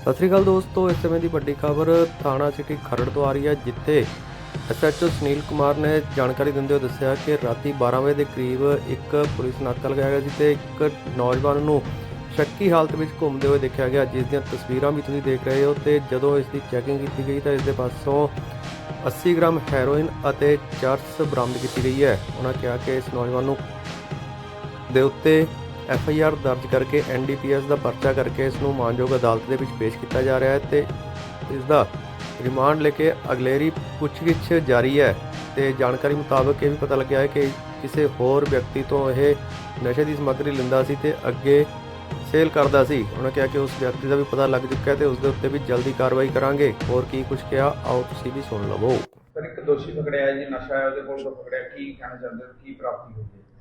ਸਤਿ ਸ੍ਰੀ ਅਕਾਲ ਦੋਸਤੋ, ਇਸ ਸਮੇਂ ਦੀ ਵੱਡੀ ਖਬਰ ਥਾਣਾ ਸਿਟੀ ਖਰੜ ਤੋਂ ਆ ਰਹੀ ਹੈ, ਜਿੱਥੇ ਐਸਐਚਓ ਸੁਨੀਲ ਕੁਮਾਰ ਨੇ ਜਾਣਕਾਰੀ ਦਿੰਦੇ ਹੋਏ ਦੱਸਿਆ ਕਿ ਰਾਤੀ 12 ਵਜੇ ਦੇ ਕਰੀਬ ਇੱਕ ਪੁਲਿਸ ਨਾਕਾ ਲਗਾਇਆ ਗਿਆ ਸੀ ਤੇ ਇੱਕ ਨੌਜਵਾਨ ਨੂੰ ਸ਼ੱਕੀ ਹਾਲਤ ਵਿੱਚ ਘੁੰਮਦੇ ਹੋਏ ਦੇਖਿਆ ਗਿਆ। ਜਿਸ ਦੀਆਂ ਤਸਵੀਰਾਂ ਵੀ ਤੁਸੀਂ ਦੇਖ ਰਹੇ ਹੋ ਤੇ ਜਦੋਂ ਇਸ ਦੀ ਚੈਕਿੰਗ ਕੀਤੀ ਗਈ ਤਾਂ ਇਸ ਦੇ ਪਾਸੋਂ 80 ਗ੍ਰਾਮ ਹੈਰੋਇਨ ਅਤੇ ਚਰਸ ਬਰਾਮਦ ਕੀਤੀ ਗਈ ਹੈ। ਉਹਨਾਂ ਕਿਹਾ ਕਿ ਇਸ ਨੌਜਵਾਨ ਨੂੰ ਦੇ ਉੱਤੇ ਐਫ ਆਈ ਆਰ ਦਰਜ ਕਰਕੇ ਐਨ ਡੀ ਪੀ ਐਸ ਦਾ ਪਰਚਾ ਕਰਕੇ ਇਸ ਨੂੰ ਮਾਨਯੋਗ ਅਦਾਲਤ ਦੇ ਵਿੱਚ ਪੇਸ਼ ਕੀਤਾ ਜਾ ਰਿਹਾ ਹੈ ਤੇ ਇਸ ਦਾ ਰਿਮਾਂਡ ਲੈ ਕੇ ਅਗਲੇਰੀ ਪੁੱਛਗਿੱਛ ਜਾਰੀ ਹੈ ਤੇ ਜਾਣਕਾਰੀ ਮੁਤਾਬਕ ਇਹ ਵੀ ਪਤਾ ਲੱਗਿਆ ਹੈ ਕਿ ਕਿਸੇ ਹੋਰ ਵਿਅਕਤੀ ਤੋਂ ਇਹ ਨਸ਼ੇ ਦੀ ਸਮੱਗਰੀ ਲੈਂਦਾ ਸੀ ਤੇ ਅੱਗੇ ਸੇਲ ਕਰਦਾ ਸੀ। ਉਹਨਾਂ ਕਿਹਾ ਕਿ ਉਸ ਵਿਅਕਤੀ ਦਾ ਵੀ ਪਤਾ ਲੱਗ ਚੁੱਕਾ ਹੈ ਤੇ ਉਸ ਦੇ ਉੱਤੇ ਵੀ ਜਲਦੀ ਕਾਰਵਾਈ ਕਰਾਂਗੇ। ਹੋਰ ਕੀ ਕੁਝ ਕਿਹਾ, ਆਓ ਤੁਸੀਂ ਵੀ ਸੁਣ ਲਵੋ। ਸਰ, ਇੱਕ ਦੋਸ਼ੀ ਪਕੜਿਆ ਜੀ, ਨਸ਼ਾ ਉਹਦੇ ਕੋਲ ਪਕੜਿਆ। ਕੀ ਕਹਿਣਾ ਚਾਹੁੰਦੇ ਹੋ? ਕੀ ਪ੍ਰਾਪਤੀ ਹੋਈ ਹੈ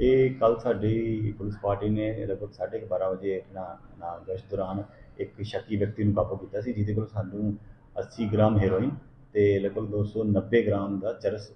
ਇਹ ਕੱਲ ਸਾਡੀ ਪੁਲਿਸ ਪਾਰਟੀ ਨੇ ਲਗਭਗ 12:30 ਵਜੇ ਨਾ ਗਸ਼ਤ ਦੌਰਾਨ ਇੱਕ ਸ਼ੱਕੀ ਵਿਅਕਤੀ ਨੂੰ ਕਾਬੂ ਕੀਤਾ ਸੀ ਜਿਹਦੇ ਕੋਲ ਸਾਨੂੰ 80 ਗ੍ਰਾਮ ਹੈਰੋਇਨ ਤੇ ਲਗਭਗ 290 ਗ੍ਰਾਮ ਦਾ ਚਰਸ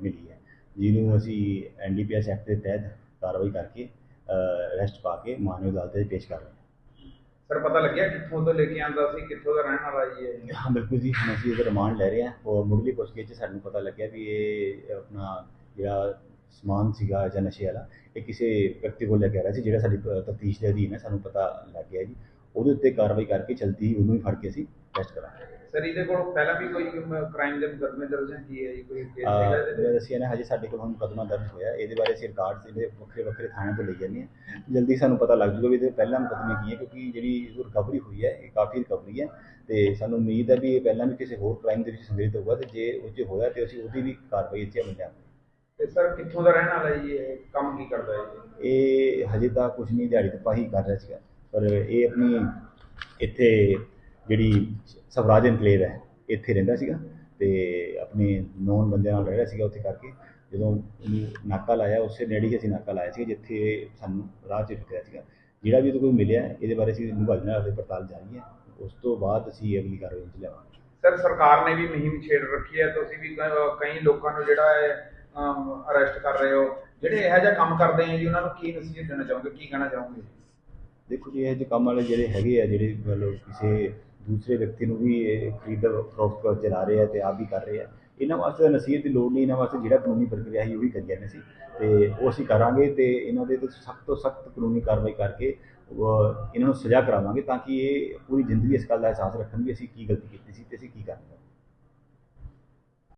ਮਿਲੀ ਹੈ ਜਿਹਨੂੰ ਅਸੀਂ ਐਨਡੀਪੀਐਸ ਐਕਟ ਦੇ ਤਹਿਤ ਕਾਰਵਾਈ ਕਰਕੇ ਅਰੈਸਟ ਪਾ ਕੇ ਮਾਨਵ ਅਦਾਲਤ ਦੇ ਪੇਸ਼ ਕਰ ਰਹੇ ਹਾਂ। ਸਰ ਪਤਾ ਲੱਗਿਆ ਕਿੱਥੋਂ ਤੋਂ ਲੈ ਕੇ ਆਂਦਾ ਸੀ ਕਿੱਥੋਂ ਦਾ ਰਹਿਣ ਵਾਲਾ ਜੀ ਇਹ? ਹਾਂ ਬਿਲਕੁਲ ਜੀ ਹੁਣ ਅਸੀਂ ਇਹਦਾ ਰਿਮਾਂਡ ਲੈ ਰਹੇ ਹਾਂ। ਔਰ ਮੁੱਢਲੀ ਪੁੱਛਗਿੱਛ 'ਚ ਸਾਨੂੰ ਪਤਾ ਲੱਗਿਆ ਵੀ ਇਹ ਆਪਣਾ ਜਿਹੜਾ ਸਮਾਨ ਸੀਗਾ ਜਾਂ ਨਸ਼ੇ ਵਾਲਾ ਇਹ ਕਿਸੇ ਵਿਅਕਤੀ ਕੋਲ ਲੈ ਕੇ ਆ ਰਿਹਾ ਸੀ ਜਿਹੜਾ ਸਾਡੀ ਤਫਤੀਸ਼ ਦੇ ਅਧੀਨ ਹੈ ਸਾਨੂੰ ਪਤਾ ਲੱਗ ਗਿਆ ਜੀ। ਉਹਦੇ ਉੱਤੇ ਕਾਰਵਾਈ ਕਰਕੇ ਜਲਦੀ ਉਹਨੂੰ ਹੀ ਫੜ ਕੇ ਅਸੀਂ ਅਰੈਸਟ ਕਰਾਂਗੇ। ਸਰ ਇਹਦੇ ਕੋਲ ਪਹਿਲਾਂ ਵੀ ਕੋਈ ਕ੍ਰਾਈਮ ਦੇ ਮੁਕੱਦਮੇ ਦਰਜ ਕੀ ਹੈ ਜੀ? ਕੋਈ ਕੇਸ ਹੈਗਾ ਇਹਦੇ ਤੇ? ਅਸੀਂ ਹਜੇ ਸਾਡੇ ਕੋਲ ਹੁਣ ਮੁਕੱਦਮਾ ਦਰਜ ਹੋਇਆ। ਇਹਦੇ ਬਾਰੇ ਅਸੀਂ ਰਿਕਾਰਡਸ ਇਹਦੇ ਵੱਖਰੇ ਵੱਖਰੇ ਥਾਣਿਆਂ ਤੋਂ ਲਈ ਜਾਂਦੇ ਹਾਂ। ਜਲਦੀ ਸਾਨੂੰ ਪਤਾ ਲੱਗ ਜੂਗਾ ਵੀ ਇਹਦੇ ਪਹਿਲਾਂ ਮੁਕੱਦਮੇ ਕੀ ਹੈ ਕਿਉਂਕਿ ਜਿਹੜੀ ਰਿਕਵਰੀ ਹੋਈ ਹੈ ਇਹ ਕਾਫੀ ਰਿਕਵਰੀ ਹੈ। ਤੇ ਸਾਨੂੰ ਉਮੀਦ ਹੈ ਵੀ ਇਹ ਪਹਿਲਾਂ ਵੀ ਕਿਸੇ ਹੋਰ ਕ੍ਰਾਈਮ ਦੇ ਵਿੱਚ ਸੰਗ੍ਰਹਿਤ ਹੋਊਗਾ ਤੇ ਜੇ ਉਹ 'ਚ ਹੋਇਆ ਤੇ ਅਸੀਂ ਉਹਦੀ ਵੀ ਕਾਰਵਾਈ ਇੱਥੇ ਅਮਲ ਲਿਆਵਾਂਗੇ। ਤੇ ਸਰ ਕਿੱਥੋਂ ਦਾ ਰਹਿਣ ਵਾਲਾ ਜੀ ਇਹ? ਕੰਮ ਕੀ ਕਰਦਾ ਹੈ ਜੀ? ਇਹ ਹਜੇ ਤਾਂ ਕੁਝ ਨਹੀਂ ਦਿਹਾੜੀ ਤਪਾਹੀ ਕਰ ਰਿਹਾ ਸੀਗਾ। ਪਰ ਇਹ ਆਪਣੀ ਇੱਥੇ ਜਿਹੜੀ ਸਵਰਾਜ ਇਨਕਲੇਵ ਹੈ ਇੱਥੇ ਰਹਿੰਦਾ ਸੀਗਾ ਤੇ ਆਪਣੇ ਨੌਨ ਬੰਦਿਆਂ ਨਾਲ ਰਹਿ ਰਿਹਾ ਸੀਗਾ ਉੱਥੇ ਕਰਕੇ। ਜਦੋਂ ਨਾਕਾ ਲਾਇਆ ਉਸੇ ਨੇੜੇ ਹੀ ਅਸੀਂ ਨਾਕਾ ਲਾਇਆ ਸੀ ਜਿੱਥੇ ਸਾਨੂੰ ਰਾਹ 'ਚ ਰੁਕਿਆ ਸੀਗਾ। ਜਿਹੜਾ ਵੀ ਕੋਲ ਮਿਲਿਆ ਇਹਦੇ ਬਾਰੇ ਅਸੀਂ ਮੁਹੱਈਆ ਨਾਲ ਦੇ ਪੜਤਾਲ ਜਾਰੀ ਹੈ। ਉਸ ਤੋਂ ਬਾਅਦ ਅਸੀਂ ਅਗਲੀ ਕਾਰਵਾਈ ਵਿੱਚ ਲਿਆਵਾਂਗੇ। ਸਰ ਸਰਕਾਰ ਨੇ ਵੀ ਮੁਹਿੰਮ ਛੇੜ ਰੱਖੀ ਹੈ। ਤੁਸੀਂ ਵੀ ਕਈ ਲੋਕਾਂ ਨੂੰ ਜਿਹੜਾ ਹੈ ਅਰੈਸਟ ਕਰ ਰਹੇ ਹੋ। ਜਿਹੜੇ ਇਹੋ ਜਿਹਾ ਕੰਮ ਕਰਦੇ ਆ ਜੀ, ਉਹਨਾਂ ਨੂੰ ਕੀ ਨਸੀਹਤ ਦੇਣਾ ਚਾਹੋਗੇ? ਕੀ ਕਹਿਣਾ ਚਾਹੋਗੇ? ਦੇਖੋ ਜੀ, ਇਹ ਜਿਹੇ ਕੰਮ ਵਾਲੇ ਜਿਹੜੇ ਹੈਗੇ ਆ, ਜਿਹੜੇ ਮਤਲਬ ਕਿਸੇ ਦੂਸਰੇ ਵਿਅਕਤੀ ਨੂੰ ਵੀ ਇਹ ਖਰੀਦ ਫਰੋਖਤ ਕਰ ਚਲਾ ਰਹੇ ਆ ਤੇ ਆਪ ਵੀ ਕਰ ਰਹੇ ਆ, ਇਹਨਾਂ ਵਾਸਤੇ ਨਸੀਹਤ ਦੀ ਲੋੜ ਨਹੀਂ, ਇਹਨਾਂ ਵਾਸਤੇ ਜਿਹੜਾ ਕਾਨੂੰਨੀ ਪ੍ਰਕਿਰਿਆ ਸੀ ਉਹ ਵੀ ਕਰੀ ਜਾਂਦੇ ਸੀ। ਤੇ ਉਹ ਅਸੀਂ ਕਰਾਂਗੇ ਤੇ ਇਹਨਾਂ ਦੇ ਤੇ ਸਖਤ ਤੋਂ ਸਖਤ ਕਾਨੂੰਨੀ ਕਾਰਵਾਈ ਕਰਕੇ ਇਹਨਾਂ ਨੂੰ ਸਜ਼ਾ ਕਰਾਵਾਂਗੇ ਤਾਂ ਕਿ ਇਹ ਪੂਰੀ ਜ਼ਿੰਦਗੀ ਇਸ ਗੱਲ ਦਾ ਅਹਿਸਾਸ ਰੱਖਣ ਵੀ ਅਸੀਂ ਕੀ ਗਲਤੀ ਕੀਤੀ ਸੀ ਤੇ ਅਸੀਂ ਕੀ ਕਰਨਾ।